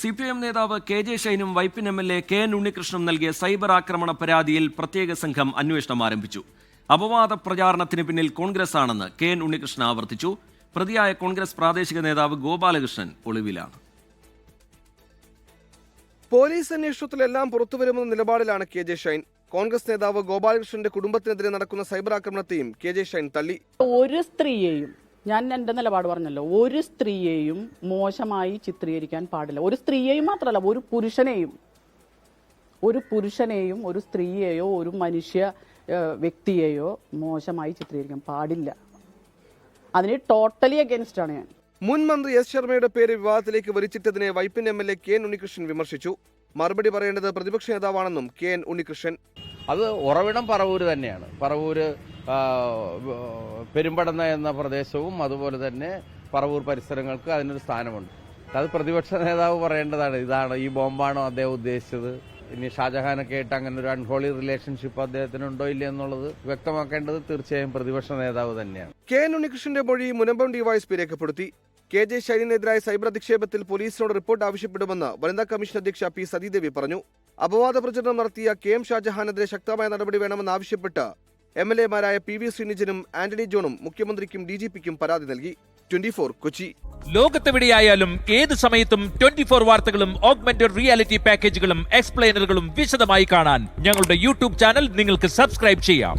C P M നേതാവ് K J ഷൈനും Vypin M L A K N ഉണ്ണികൃഷ്ണനും നൽകിയ cyber ആക്രമണ പരാതിയിൽ പ്രത്യേക സംഘം അന്വേഷണം ആരംഭിച്ചു. അപവാദ പ്രചാരണത്തിന് പിന്നിൽ കോൺഗ്രസ് ആണെന്ന് കെ എൻ ഉണ്ണികൃഷ്ണൻ ആവർത്തിച്ചു. പ്രതിയായ കോൺഗ്രസ് പ്രാദേശിക നേതാവ് ഗോപാലകൃഷ്ണൻ ഒളിവിലാണ്. പോലീസ് അന്വേഷണത്തിലെല്ലാം പുറത്തുവരുമെന്ന നിലപാടിലാണ് കെ ജെ ഷൈൻ കോൺഗ്രസ് നേതാവ് ഗോപാലകൃഷ്ണന്റെ കുടുംബത്തിനെതിരെ നടക്കുന്ന സൈബർ ആക്രമണത്തെയും കെ ജെ ഷൈൻ തള്ളി. ഒരു സ്ത്രീയെയും ഞാൻ എന്റെ നിലപാട് പറഞ്ഞല്ലോ. ഒരു സ്ത്രീയെയും മോശമായി ചിത്രീകരിക്കാൻ പാടില്ല. ഒരു സ്ത്രീയെയും മാത്രമല്ല ഒരു പുരുഷനെയും. ഒരു പുരുഷനെയും ഒരു സ്ത്രീയെയോ ഒരു മനുഷ്യ വ്യക്തിയെയോ മോശമായി ചിത്രീകരിക്കാൻ പാടില്ല. അതിന് ടോട്ടലി അഗേൻസ്റ്റ് ആണ് ഞാൻ. മുൻ മന്ത്രി എസ് ശർമ്മയുടെ പേര് വിവാദത്തിലേക്ക് വലിച്ചിട്ടതിനെ Vypin M L A K N Unnikrishnan വിമർശിച്ചു. മറുപടി പറയേണ്ടത് പ്രതിപക്ഷ നേതാവാണെന്നും കെ എൻ ഉണ്ണികൃഷ്ണൻ. അത് ഉറവിടം പറവൂര് തന്നെയാണ്. പറവൂര് പെരുമ്പടന്ന എന്ന പ്രദേശവും അതുപോലെ തന്നെ പറവൂർ പരിസരങ്ങൾക്ക് അതിനൊരു സ്ഥാനമുണ്ട്. അത് പ്രതിപക്ഷ നേതാവ് പറയേണ്ടതാണ്. ഇതാണ് ഈ ബോംബാണോ അദ്ദേഹം ഉദ്ദേശിച്ചത്? ഇനി ഷാജഹാനൊക്കെ ആയിട്ട് അങ്ങനെ ഒരു അൺഹോളി റിലേഷൻഷിപ്പ് അദ്ദേഹത്തിനുണ്ടോ ഇല്ല എന്നുള്ളത് വ്യക്തമാക്കേണ്ടത് തീർച്ചയായും പ്രതിപക്ഷ നേതാവ് തന്നെയാണ്. കെ എൻ ഉണ്ണികൃഷ്ണന്റെ മൊഴി മുനമ്പം ഡിവൈഎസ്പി രേഖപ്പെടുത്തി. കെ ജെ ശൈലിനെതിരായ സൈബർ അധിക്ഷേപത്തിൽ പോലീസിനോട് റിപ്പോർട്ട് ആവശ്യപ്പെടുമെന്ന് വനിതാ കമ്മീഷൻ അധ്യക്ഷ പി സതീദേവി പറഞ്ഞു. അപവാദ പ്രചരണം നടത്തിയ കെ എം ഷാജഹാനെതിരെ ശക്തമായ നടപടി വേണമെന്നാവശ്യപ്പെട്ട് എം എൽ എമാരായ പി വി ശ്രീനിജനും ആന്റണി ജോണും മുഖ്യമന്ത്രിക്കും ഡി ജി പിക്കും പരാതി നൽകി. Twenty four Kochi. ലോകത്തെവിടെയായാലും ഏത് സമയത്തും ട്വന്റി ഫോർ വാർത്തകളും ഓഗ്മെന്റഡ് റിയാലിറ്റി പാക്കേജുകളും എക്സ്പ്ലെയിനറുകളും വിശദമായി കാണാൻ ഞങ്ങളുടെ യൂട്യൂബ് ചാനൽ നിങ്ങൾക്ക് സബ്സ്ക്രൈബ് ചെയ്യാം.